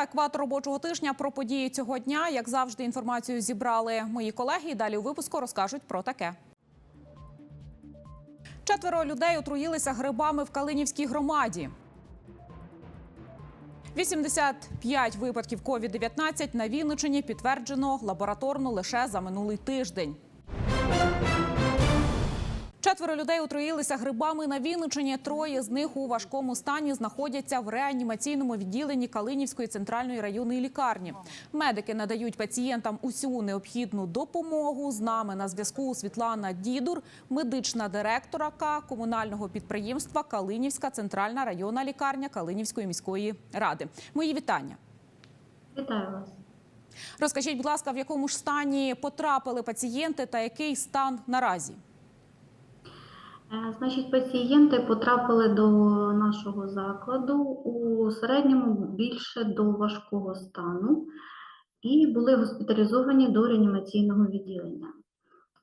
Це екватор робочого тижня про події цього дня. Як завжди, інформацію зібрали мої колеги. І далі у випуску розкажуть про таке. Четверо людей отруїлися грибами в Калинівській громаді. 85 випадків COVID-19 на Вінничині підтверджено лабораторно лише за минулий тиждень. Четверо людей отруїлися грибами на Вінничині. Троє з них у важкому стані знаходяться в реанімаційному відділенні Калинівської центральної районної лікарні. Медики надають пацієнтам усю необхідну допомогу. З нами на зв'язку Світлана Дідур, медична директорка комунального підприємства Калинівська центральна районна лікарня Калинівської міської ради. Мої вітання. Вітаю вас. Розкажіть, будь ласка, в якому ж стані потрапили пацієнти та який стан наразі? Е, Значить, пацієнти потрапили до нашого закладу у середньому більше до важкого стану і були госпіталізовані до реанімаційного відділення.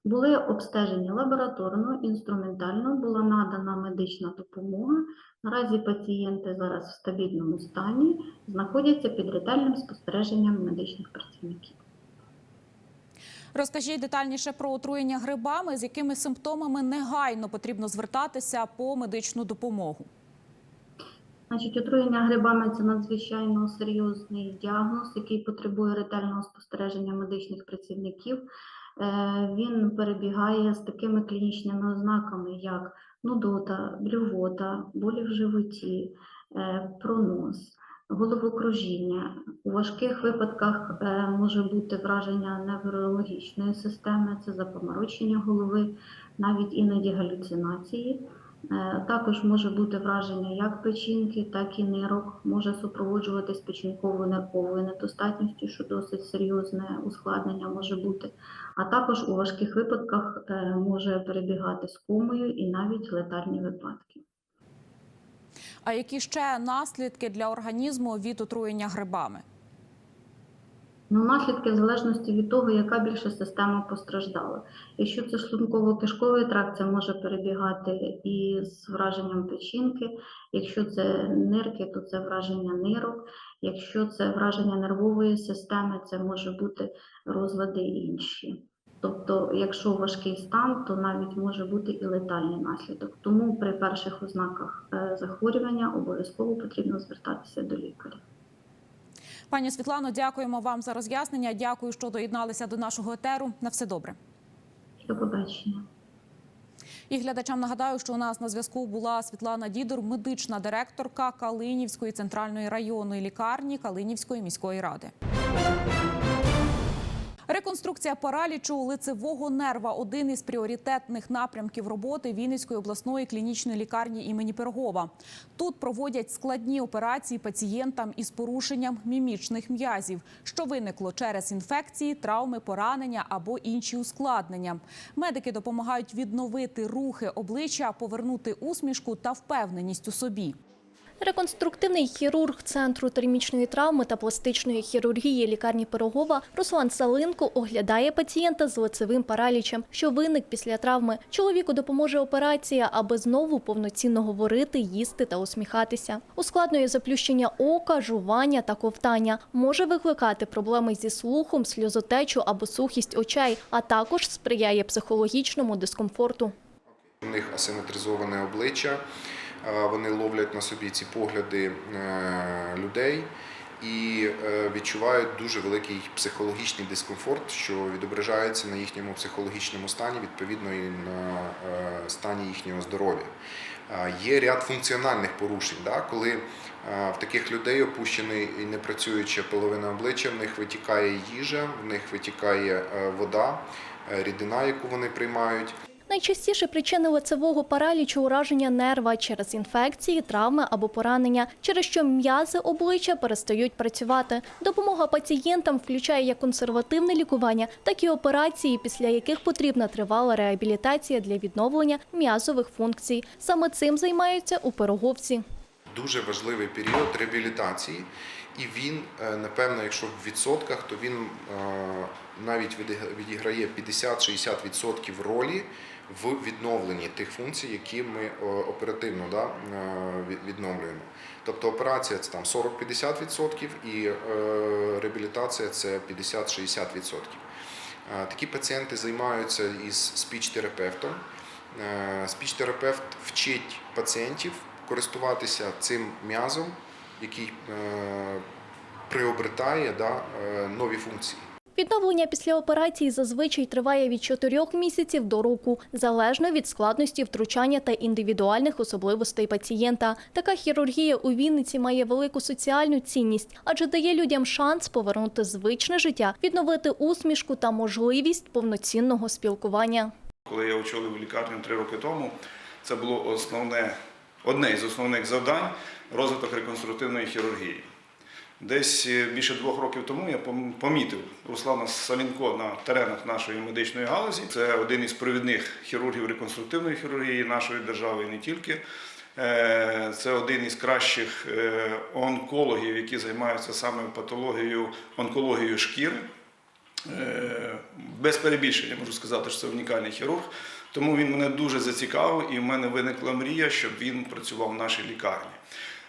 Були обстежені лабораторно, інструментально, була надана медична допомога. Наразі пацієнти зараз в стабільному стані знаходяться під ретельним спостереженням медичних працівників. Розкажіть детальніше про отруєння грибами, з якими симптомами негайно потрібно звертатися по медичну допомогу. Значить, отруєння грибами це надзвичайно серйозний діагноз, який потребує ретельного спостереження медичних працівників. Е, Він перебігає з такими клінічними ознаками, як нудота, блювота, болі в животі, е, пронос, головокружіння. У важких випадках е, може бути враження неврологічної системи, це запоморочення голови, навіть іноді галюцинації. Е, Також може бути враження як печінки, так і нирок, може супроводжуватись печінковою нирковою недостатністю, що досить серйозне ускладнення може бути. А також у важких випадках е, може перебігати з комою і навіть летальні випадки. А які ще наслідки для організму від отруєння грибами? Ну, наслідки в залежності від того, яка більше система постраждала. Якщо це шлунково-кишковий тракт, це може перебігати і з враженням печінки. Якщо це нирки, то це враження нирок. Якщо це враження нервової системи, це може бути розлади інші. Тобто, якщо важкий стан, то навіть може бути і летальний наслідок. Тому при перших ознаках е, захворювання обов'язково потрібно звертатися до лікаря. Пані Світлано, дякуємо вам за роз'яснення. Дякую, що доєдналися до нашого етеру. На все добре. До побачення. І глядачам нагадаю, що у нас на зв'язку була Світлана Дідур, медична директорка Калинівської центральної районної лікарні Калинівської міської ради. Реконструкція паралічу лицевого нерва один із пріоритетних напрямків роботи Вінницької обласної клінічної лікарні імені Пирогова. Тут проводять складні операції пацієнтам із порушенням мімічних м'язів, що виникло через інфекції, травми, поранення або інші ускладнення. Медики допомагають відновити рухи обличчя, повернути усмішку та впевненість у собі. Реконструктивний хірург центру термічної травми та пластичної хірургії лікарні Пирогова Руслан Салинко оглядає пацієнта з лицевим паралічем, що виник після травми. Чоловіку допоможе операція, аби знову повноцінно говорити, їсти та усміхатися. Ускладнює заплющення ока, жування та ковтання. Може викликати проблеми зі слухом, сльозотечу або сухість очей, а також сприяє психологічному дискомфорту. У них асиметризоване обличчя, вони ловлять на собі ці погляди е, людей і е, відчувають дуже великий психологічний дискомфорт, що відображається на їхньому психологічному стані, відповідно і на е, стані їхнього здоров'я. Є ряд функціональних порушень, да, коли в таких людей опущений і не працююча половина обличчя, в них витікає їжа, в них витікає вода, рідина, яку вони приймають. Найчастіше причини лицевого паралічу ураження нерва через інфекції, травми або поранення, через що м'язи обличчя перестають працювати. Допомога пацієнтам включає як консервативне лікування, так і операції, після яких потрібна тривала реабілітація для відновлення м'язових функцій. Саме цим займаються у пироговці. Дуже важливий період реабілітації, і він, е, напевно, якщо в відсотках, то він е, навіть відіграє 50-60% ролі в відновленні тих функцій, які ми оперативно да, е, відновлюємо. Тобто операція це там 40-50% і е, реабілітація це 50-60%. Е, Такі пацієнти займаються із спіч-терапевтом. Е, Спіч-терапевт вчить пацієнтів користуватися цим м'язом, який е, приобретає да, е, нові функції. Відновлення після операції зазвичай триває від 4 місяців до року, залежно від складності втручання та індивідуальних особливостей пацієнта. Така хірургія у Вінниці має велику соціальну цінність, адже дає людям шанс повернути звичне життя, відновити усмішку та можливість повноцінного спілкування. Коли я очолив лікарню три роки тому, це було основне, одне із основних завдань розвиток реконструктивної хірургії. Десь е, більше двох років тому я помітив Руслана Салінко на теренах нашої медичної галузі. Це один із провідних хірургів реконструктивної хірургії нашої держави і не тільки. Е, Це один із кращих е, онкологів, які займаються саме патологією, онкологією шкіри. Без перебільшення можу сказати, що це унікальний хірург. Тому він мене дуже зацікавив, і в мене виникла мрія, щоб він працював в нашій лікарні.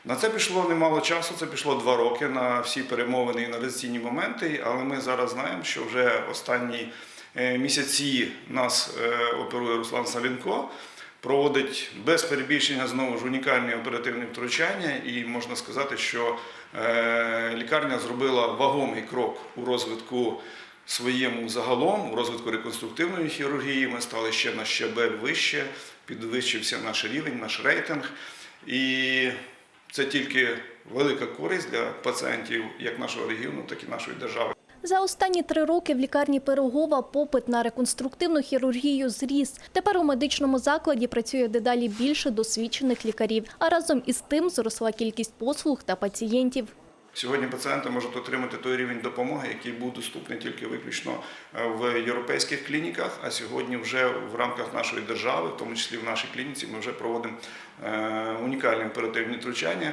На це пішло немало часу, це пішло два роки на всі перемовини і інвестиційні моменти, але ми зараз знаємо, що вже останні е, місяці нас е, оперує Руслан Салінко, проводить без перебільшення знову ж унікальні оперативні втручання, і можна сказати, що е, лікарня зробила вагомий крок у розвитку своєму загалом, у розвитку реконструктивної хірургії. Ми стали ще на щебель вище, підвищився наш рівень, наш рейтинг. І це тільки велика користь для пацієнтів як нашого регіону, так і нашої держави. За останні три роки в лікарні Пирогова попит на реконструктивну хірургію зріс. Тепер у медичному закладі працює дедалі більше досвідчених лікарів, а разом із тим зросла кількість послуг та пацієнтів. Сьогодні пацієнти можуть отримати той рівень допомоги, який був доступний тільки виключно е, в європейських клініках. А сьогодні вже в рамках нашої держави, в тому числі в нашій клініці, ми вже проводимо е, унікальні оперативні втручання.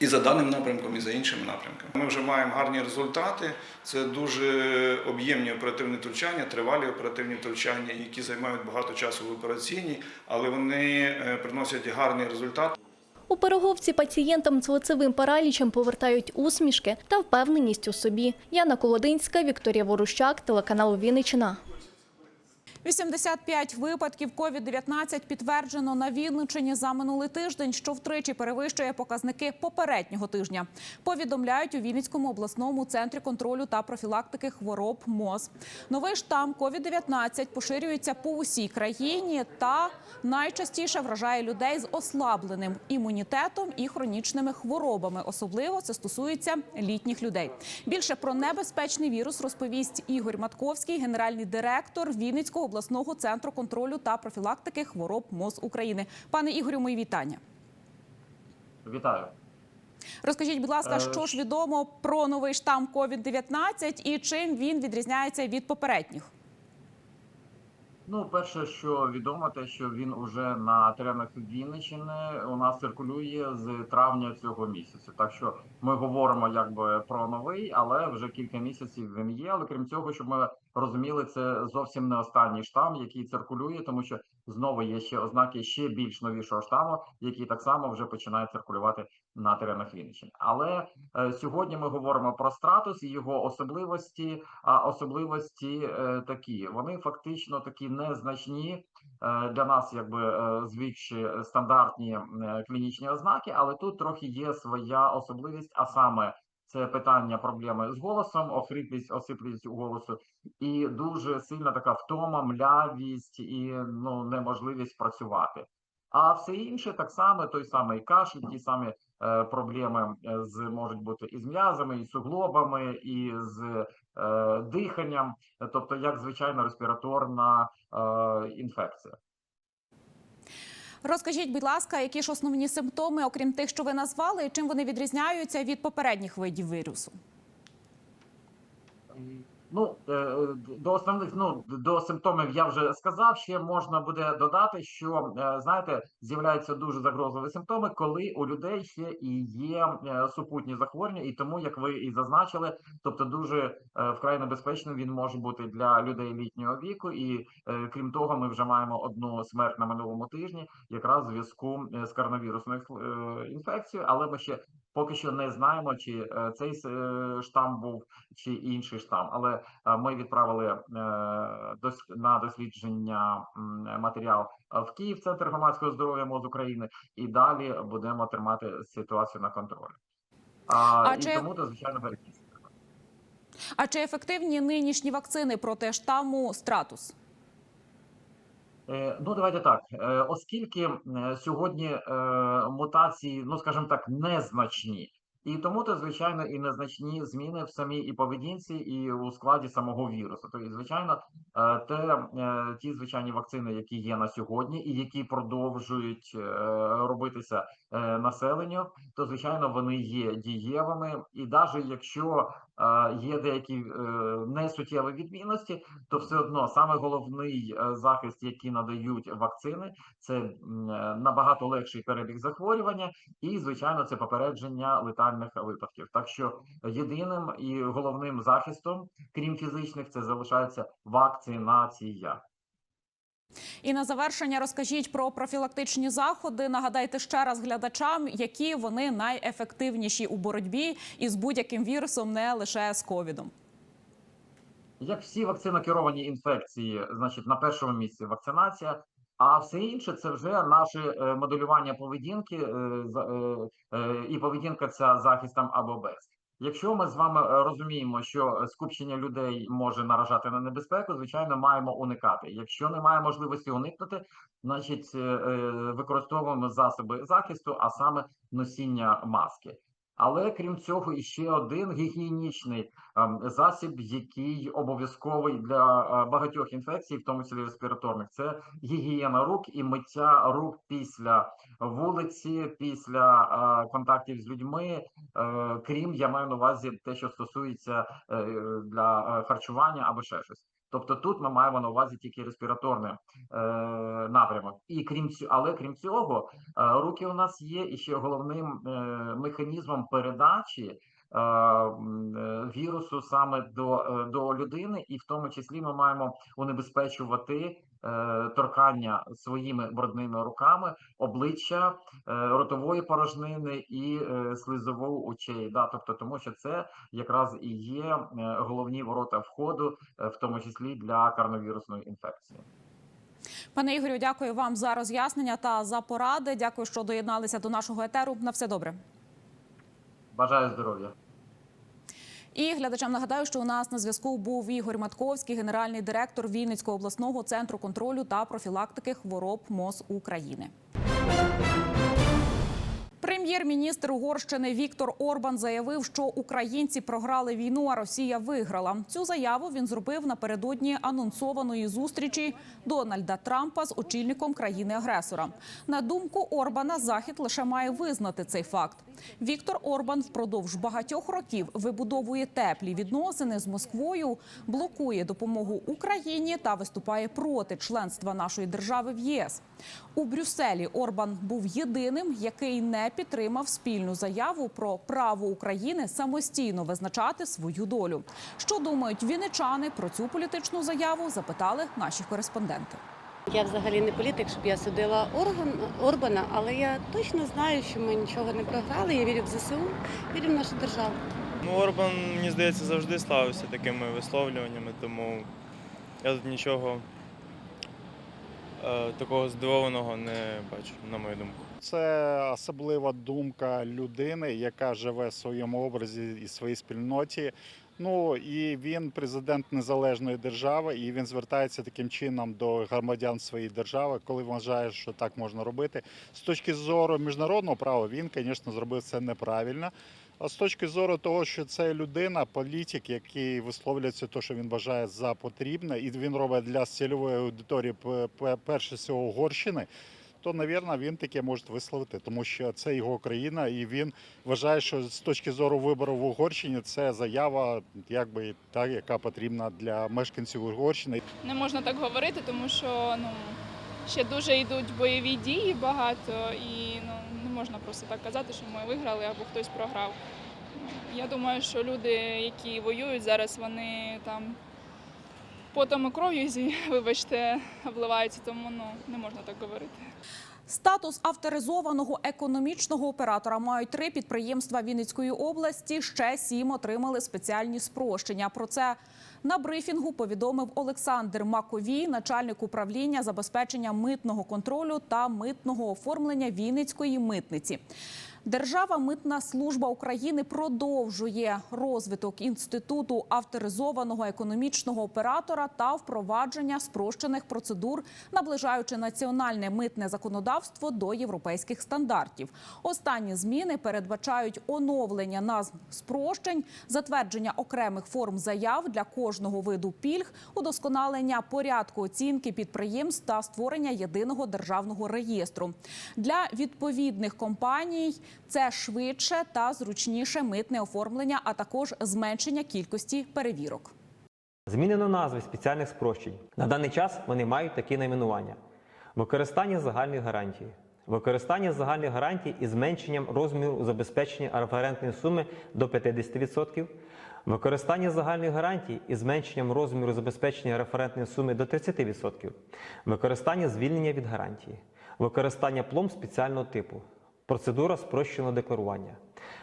І за даним напрямком, і за іншими напрямками. Ми вже маємо гарні результати. Це дуже об'ємні оперативні втручання, тривалі оперативні втручання, які займають багато часу в операційній, але вони е, приносять гарний результат. У Пироговці пацієнтам з лицевим паралічем повертають усмішки та впевненість у собі. Яна Колодинська, Вікторія Ворущак, телеканал Вінниччина. 85 випадків COVID-19 підтверджено на Вінниччині за минулий тиждень, що втричі перевищує показники попереднього тижня. Повідомляють у Вінницькому обласному центрі контролю та профілактики хвороб МОЗ. Новий штам COVID-19 поширюється по усій країні та найчастіше вражає людей з ослабленим імунітетом і хронічними хворобами. Особливо це стосується літніх людей. Більше про небезпечний вірус розповість Ігор Матковський, генеральний директор Вінницького обласного центру контролю та профілактики хвороб МОЗ України. Пане Ігорю, мої вітання. Вітаю. Розкажіть, будь ласка, Е, що ж відомо про новий штам COVID-19 і чим він відрізняється від попередніх? Ну, перше, що відомо, те, що він уже на теренах Вінниччини у нас циркулює з травня цього місяця. Так що ми говоримо якби про новий, але вже кілька місяців він є. Але крім цього, щоб ми розуміли, це зовсім не останній штам, який циркулює, тому що знову є ще ознаки ще більш новішого штаму, який так само вже починає циркулювати на теренах Вінниччини. Але е, сьогодні ми говоримо про стратус і його особливості. А особливості е, такі вони фактично такі незначні е, для нас, якби е, звикші стандартні е, клінічні ознаки, але тут трохи є своя особливість, а саме. Це питання проблеми з голосом, охриплість, осиплість у голосу, і дуже сильна така втома, млявість і ну неможливість працювати. А все інше так само, той самий кашель, ті самі е, проблеми е, з можуть бути і з м'язами, і з суглобами, і з е, диханням, тобто як звичайна респіраторна е, інфекція. Розкажіть, будь ласка, які ж основні симптоми, окрім тих, що ви назвали, і чим вони відрізняються від попередніх видів вірусу? Ну, е, до основних, ну, до симптомів я вже сказав. Ще можна буде додати, що е, знаєте, з'являються дуже загрозливі симптоми, коли у людей ще і є е, супутні захворювання, і тому, як ви і зазначили, тобто дуже е, вкрай небезпечним він може бути для людей літнього віку. І е, крім того, ми вже маємо одну смерть на минулому тижні, якраз в зв'язку е, з коронавірусною е, інфекцією, але ми ще поки що не знаємо, чи е, цей е, штам був чи інший штам. Але е, ми відправили на дослідження матеріал в Київ, Центр громадського здоров'я МОЗ України, і далі будемо тримати ситуацію на контролі. А, А і чи- тому то звичайно перекіс. А чи ефективні нинішні вакцини проти штаму стратус? Е, Ну, давайте так. Е, Оскільки сьогодні е, мутації, ну скажімо так, незначні, і тому то, звичайно, і незначні зміни в самій і поведінці, і у складі самого вірусу. Тобто, звичайно, е, те, е, ті звичайні вакцини, які є на сьогодні, і які продовжують е, робитися населенню, то звичайно вони є дієвими. І навіть якщо є деякі несуттєві відмінності, то все одно саме головний захист, який надають вакцини, це набагато легший перебіг захворювання, і звичайно, це попередження летальних випадків. Так що єдиним і головним захистом, крім фізичних, це залишається вакцинація. І на завершення розкажіть про профілактичні заходи. Нагадайте ще раз глядачам, які вони найефективніші у боротьбі із будь-яким вірусом, не лише з ковідом. Як всі вакцинокеровані інфекції, значить на першому місці вакцинація, а все інше це вже наше моделювання поведінки е, е, е, і поведінка ця захистом або без. Якщо ми з вами розуміємо, що скупчення людей може наражати на небезпеку, звичайно, маємо уникати. Якщо немає можливості уникнути, значить використовуємо засоби захисту, а саме носіння маски. Але крім цього, іще один гігієнічний ем, засіб, який обов'язковий для е, багатьох інфекцій, в тому числі респіраторних, це гігієна рук і миття рук після вулиці, після е, контактів з людьми. Е, крім я маю на увазі те, що стосується для харчування або ще щось. Тобто тут ми маємо на увазі тільки респіраторний е, напрямок. І крім цього, але крім цього, е, руки у нас є і ще головним е, механізмом передачі е, е, вірусу саме до, е, до людини, і в тому числі ми маємо унебезпечувати торкання своїми брудними руками обличчя, е, ротової порожнини і е, слизову очей. Да? Тобто, тому що це якраз і є е, головні ворота входу, е, в тому числі для коронавірусної інфекції. Пане Ігорю, дякую вам за роз'яснення та за поради. Дякую, що доєдналися до нашого етеру. На все добре. Бажаю здоров'я. І глядачам нагадаю, що у нас на зв'язку був Ігор Матковський, генеральний директор Вінницького обласного центру контролю та профілактики хвороб МОЗ України. Прем'єр-міністр Угорщини Віктор Орбан заявив, що українці програли війну, а Росія виграла. Цю заяву він зробив напередодні анонсованої зустрічі Дональда Трампа з очільником країни-агресора. На думку Орбана, Захід лише має визнати цей факт. Віктор Орбан впродовж багатьох років вибудовує теплі відносини з Москвою, блокує допомогу Україні та виступає проти членства нашої держави в ЄС. У Брюсселі Орбан був єдиним, який не підтримав спільну заяву про право України самостійно визначати свою долю. Що думають вінничани про цю політичну заяву? Запитали наші кореспонденти. Я взагалі не політик, щоб я судила Орган Орбана, але я точно знаю, що ми нічого не програли. Я вірю в ЗСУ, вірю в нашу державу. Ну, Орбан, мені здається, завжди славився такими висловлюваннями, тому я тут нічого е, такого здивованого не бачу, на мою думку. Це особлива думка людини, яка живе в своєму образі і своїй спільноті. Ну і він президент незалежної держави, і він звертається таким чином до громадян своєї держави, коли вважає, що так можна робити. З точки зору міжнародного права, він, звісно, зробив це неправильно. А з точки зору того, що це людина, політик, який висловлюється те, що він вважає за потрібне, і він робить для цільової аудиторії перше всього Угорщини, то, навірно, він таке може висловити, тому що це його країна, і він вважає, що з точки зору вибору в Угорщині це заява, якби та, яка потрібна для мешканців Угорщини. Не можна так говорити, тому що ну ще дуже йдуть бойові дії багато, і ну не можна просто так казати, що ми виграли або хтось програв. Я думаю, що люди, які воюють зараз, вони там потом і кров'ю, вибачте, обливаються, тому ну не можна так говорити. Статус авторизованого економічного оператора мають три підприємства Вінницької області. Ще сім отримали спеціальні спрощення. Про це на брифінгу повідомив Олександр Маковій, начальник управління забезпечення митного контролю та митного оформлення Вінницької митниці. Держава митна служба України продовжує розвиток інституту авторизованого економічного оператора та впровадження спрощених процедур, наближаючи національне митне законодавство до європейських стандартів. Останні зміни передбачають оновлення назв спрощень, затвердження окремих форм заяв для кожного виду пільг, удосконалення порядку оцінки підприємств та створення єдиного державного реєстру для відповідних компаній. Це швидше та зручніше митне оформлення, а також зменшення кількості перевірок. Змінено назви спеціальних спрощень. На даний час вони мають такі найменування: використання загальних гарантій, використання загальних гарантій із зменшенням розміру забезпечення референтної суми до 50%, використання загальних гарантій із зменшенням розміру забезпечення референтної суми до 30%, використання звільнення від гарантії, використання пломб спеціального типу, процедура спрощеного декларування.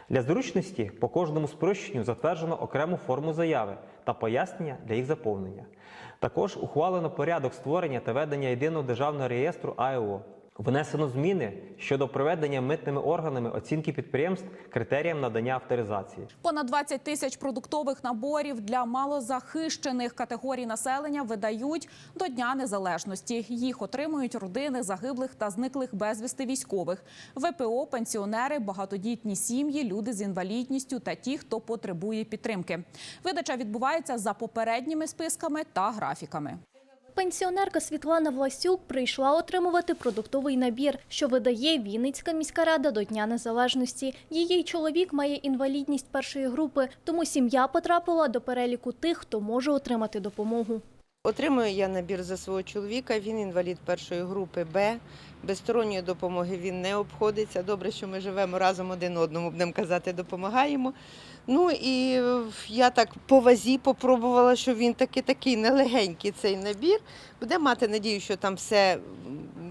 Для зручності по кожному спрощенню затверджено окрему форму заяви та пояснення для їх заповнення. Також ухвалено порядок створення та ведення єдиного державного реєстру АЕО. Внесено зміни щодо проведення митними органами оцінки підприємств критеріям надання авторизації. Понад 20 тисяч продуктових наборів для малозахищених категорій населення видають до Дня Незалежності. Їх отримують родини загиблих та зниклих безвісти військових, ВПО, пенсіонери, багатодітні сім'ї, люди з інвалідністю та ті, хто потребує підтримки. Видача відбувається за попередніми списками та графіками. Пенсіонерка Світлана Власюк прийшла отримувати продуктовий набір, що видає Вінницька міська рада до Дня Незалежності. Її чоловік має інвалідність першої групи, тому сім'я потрапила до переліку тих, хто може отримати допомогу. Отримую я набір за свого чоловіка. Він інвалід першої групи Б. Без сторонньої допомоги він не обходиться. Добре, що ми живемо разом один одному, будемо казати, допомагаємо. Ну і е, я так по вазі попробувала, що він таки такий нелегенький цей набір. Буде мати надію, що там все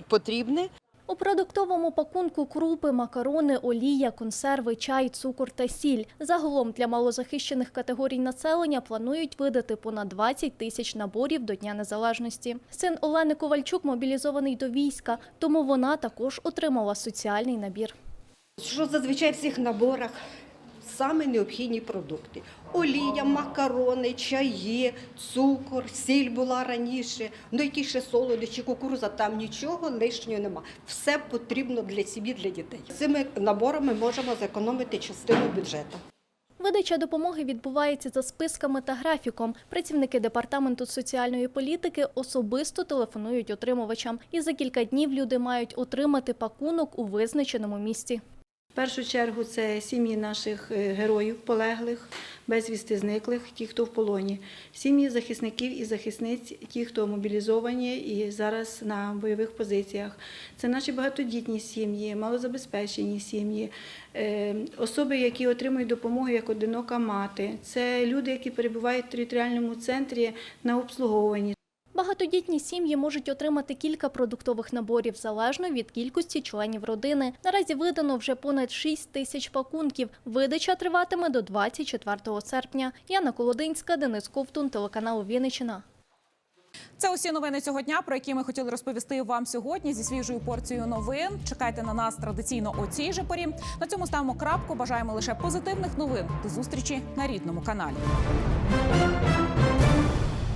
потрібне. У продуктовому пакунку крупи, макарони, олія, консерви, чай, цукор та сіль. Загалом для малозахищених категорій населення планують видати понад 20 тисяч наборів до Дня Незалежності. Син Олени Ковальчук мобілізований до війська, тому вона також отримала соціальний набір. Що зазвичай в цих наборах саме необхідні продукти: олія, макарони, чаї, цукор, сіль була раніше, ну які ще солодощі, кукуруза, там нічого лишнього нема. Все потрібно для сім'ї, для дітей. Цими наборами можемо зекономити частину бюджету. Видача допомоги відбувається за списками та графіком. Працівники департаменту соціальної політики особисто телефонують отримувачам, і за кілька днів люди мають отримати пакунок у визначеному місці. Першу чергу це сім'ї наших е, героїв полеглих, безвісти зниклих, ті, хто в полоні, сім'ї захисників і захисниць, ті, хто мобілізовані і зараз на бойових позиціях. Це наші багатодітні сім'ї, малозабезпечені сім'ї, е, особи, які отримують допомогу як одинока мати. Це люди, які перебувають в територіальному центрі на обслуговуванні. Багатодітні сім'ї можуть отримати кілька продуктових наборів залежно від кількості членів родини. Наразі видано вже понад 6 тисяч пакунків. Видача триватиме до 24 серпня. Яна Колодинська, Денис Ковтун, телеканал Вінниччина. Це усі новини цього дня, про які ми хотіли розповісти вам сьогодні зі свіжою порцією новин. Чекайте на нас традиційно о цій же порі. На цьому ставимо крапку. Бажаємо лише позитивних новин. До зустрічі на рідному каналі.